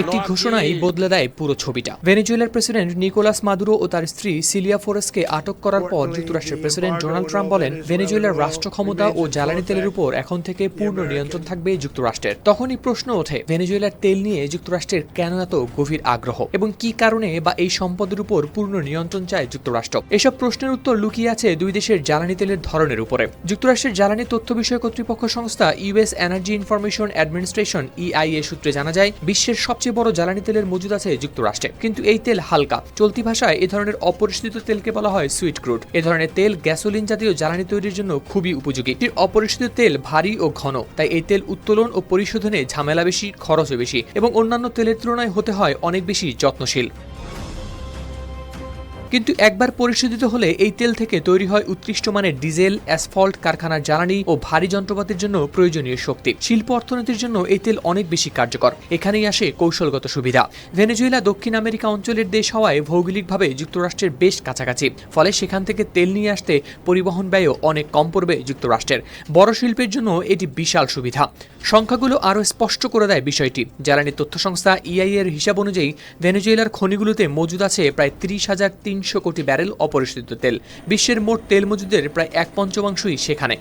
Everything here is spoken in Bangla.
একটি ঘোষণাই বদলে দেয় পুরো ছবিটা। ভেনেজুয়েলার প্রেসিডেন্ট নিকোলাস মাদুরো ও তার স্ত্রী সিলিয়া ফোরেসকে আটক করার পর যুক্তরাষ্ট্রের প্রেসিডেন্ট ডোনাল্ড ট্রাম্প বলেন ভেনেজুয়েলার রাষ্ট্র ক্ষমতা ও জ্বালানি তেলের উপর এখন থেকে পূর্ণ নিয়ন্ত্রণ থাকবে যুক্তরাষ্ট্রের। তখনই প্রশ্ন ওঠে ভেনেজুয়েলার তেল নিয়ে যুক্তরাষ্ট্রের কেন এত গভীর আগ্রহ? এবং কি কারণে বা এই সম্পদের উপর পূর্ণ নিয়ন্ত্রণ চায় যুক্তরাষ্ট্র? এসব প্রশ্নের উত্তর লুকিয়ে আছে দুই দেশের জ্বালানি তেলের ধরনের উপরে। যুক্তরাষ্ট্রের জ্বালানি তথ্য বিষয়ক কর্তৃপক্ষ সংস্থা US energy information administration EIA সূত্রে জানা যায় বিশ্বের সবচেয়ে বড় জ্বালানি তেলের মজুদ আছে যুক্তরাষ্ট্রে। কিন্তু এই তেল হালকা। চলতি ভাষায় এ ধরনের অপরিশোধিত তেলকে বলা হয় সুইট ক্রুড। এ ধরনের তেল গ্যাসোলিন জাতীয় জ্বালানি তৈরির জন্য খুবই উপযোগী। এটির অপরিশোধিত তেল ভারী ও ঘন। তাই এই তেল উত্তোলন ও পরিশোধনে ঝামেলা বেশি, খরচও বেশি এবং অন্যান্য তেলের তুলনায় হতে হয় অনেক বেশি যত্নশীল। কিন্তু একবার পরিশোধিত হলে এই তেল থেকে তৈরি হয় উৎকৃষ্ট মানের ডিজেল, অ্যাসফল্ট, কারখানার জ্বালানি ও ভারী যন্ত্রপাতির জন্য প্রয়োজনীয় শক্তি। শিল্প অর্থনীতির জন্য এই তেল অনেক বেশি কার্যকর। এখানেই আসে কৌশলগত সুবিধা। ভেনেজুয়েলা, দক্ষিণ আমেরিকা অঞ্চলের দেশ হওয়ায় ভৌগোলিকভাবে যুক্তরাষ্ট্রের বেশ কাছাকাছি। ফলে সেখান থেকে তেল নিয়ে আসতে পরিবহন ব্যয়ও অনেক কম পড়বে যুক্তরাষ্ট্রের। বড় শিল্পের জন্য এটি বিশাল সুবিধা। সংখ্যাগুলো আরও স্পষ্ট করে দেয় বিষয়টি। জ্বালানি তথ্য সংস্থা ইআই এর হিসাব অনুযায়ী ভেনেজুয়েলার খনিগুলোতে মজুদ আছে প্রায় ত্রিশ হাজার তিনশো কোটি ব্যারেল অপরিশোধিত তেল। বিশ্বের মোট তেল মজুদের প্রায় এক পঞ্চমাংশই সেখানে।